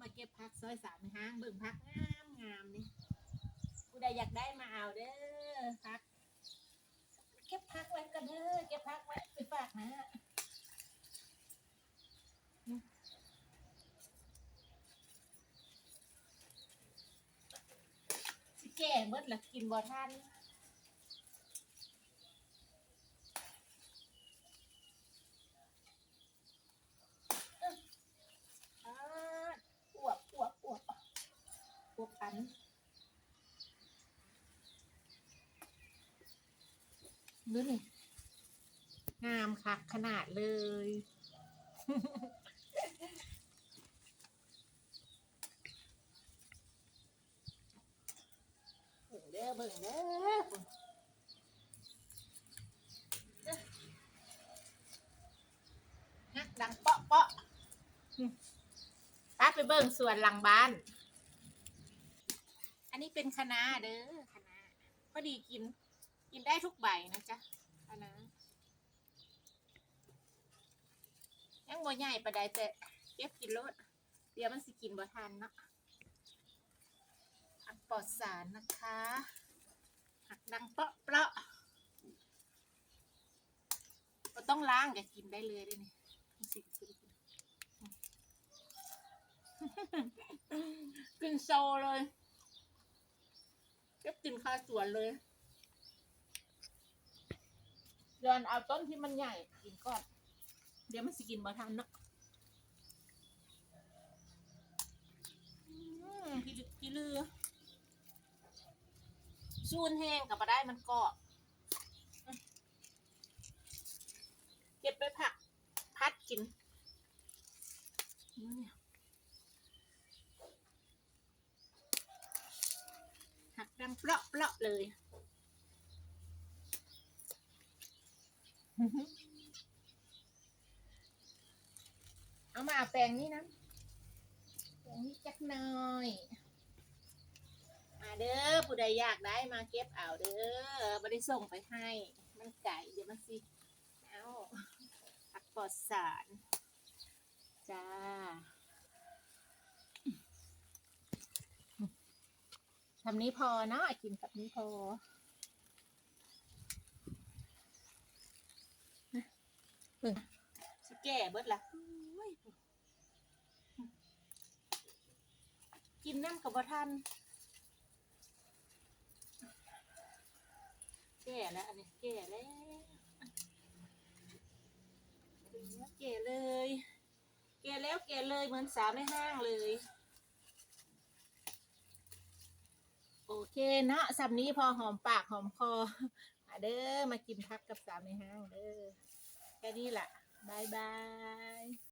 มาเก็บพักซอยสามห้างเบิ่งพักงามงามนี่ผู้ใดอยากได้มาเอาเด้อพัก เก็บพักไว้กันเด้อเก็บพักไว้ไปฝากนะสิแก่เบิดละกินบ่ทันอ่าอวบอวบอวบอวบอัน ดูนี่งามค่ะขนาดเลย เบิ่งเด้อเบิ่งเด้อฮักดังเปาะเปาะอืมป้าไปเบิ่งสวนหลังบ้าน อันนี้เป็นคะน้าเด้อคะน้าพอดีกิน กินได้ทุกใบนะจ๊ะคะน้ายังบ่ใหญ่ปานใดแต่เก็บกินโลดเดี๋ยวมันสิกินบ่ทันเนาะผักปลอดสารนะคะหักดังเปาะเปาะก็ต้องล้างก็กินได้เลยด้วยนี่สิกินโซเลยเก็บกินคาสวนเลย เดินเอาต้นที่มันใหญ่กินก่อน เดี๋ยวมันสิกินบ่ทันเนาะอืมพี่ลึกพี่ลือซูนแห้งกับมาได้มันเกาะอืมเก็บไปผัก พัดกินนี่เนี่ยหักดังเปราะเปราะเลย เอามาเอาแปลงนี้นะแปลงนี้จักหน่อย มาเด้อผู้ใดอยากได้มาเก็บเอาเด้อไม่ได้ส่งไปให้ มันไก่เดี๋ยวมันสิเอาผักปลอดสาร จ้าทำนี้พอเนาะกินแบบนี้พอ เบิ่งสิแก่เบิดละกินน้ำกับบ่ทันแก่แล้วอันนี้แก่แล้วแก่เลย แก่แล้วแก่เลยเหมือนสาวในห้างเลย โอเคนะสำนี้พอหอมปากหอมคอมาเด้อมากินพักกับสาวในห้างเด้อ แค่นี้แหละบายบาย